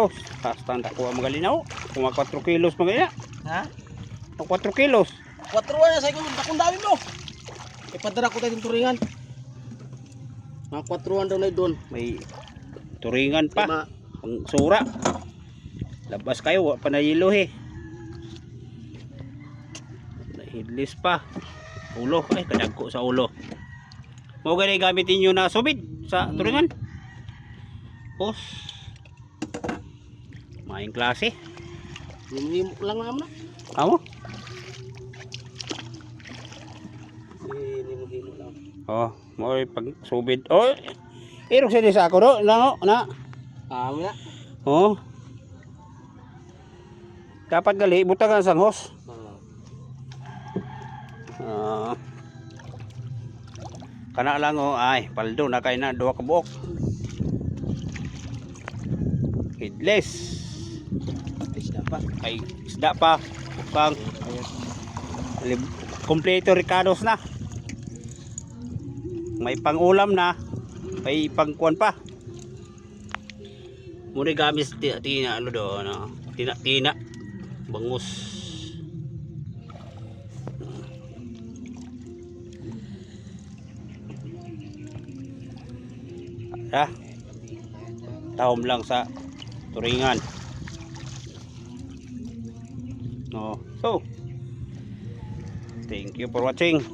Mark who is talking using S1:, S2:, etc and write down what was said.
S1: Oh, hasta ang kuha mga linaw. Mga 4 kilos mga ina.
S2: Ha?
S1: Ang 4 kilos.
S2: 4 na sa ikong takong dami mo. Ipadara ko tayo ng turingan. Mga 4 daw na doon.
S1: May turingan pa. Ang sura. Labas kayo, wa pa na eh. Nahidlis pa. Ulo, ay kadagko sa ulo. Mo gani gamitin nyo na subid sa
S2: Mm.
S1: turingan. Pos. Maing klase.
S2: Himo lang naman na.
S1: Amo?
S2: Himo-himo lang.
S1: Oh, mo pag subid. Oh, irog sa sa ako do, na na.
S2: Ah, na.
S1: Oh. Dapat gali butangan sang hos.
S2: Ah.
S1: Ah. kana lang oh, ay paldo na kay na duha ka buok. Headless.
S2: Isda pa.
S1: Ay isda pa. Pang kompleto ricados na. May pangulam na. May pangkuan pa. Muna gamis tina, tina ano do ano, tina tina bangus. Ha? Tahom lang sa turingan. No. So, thank you for watching.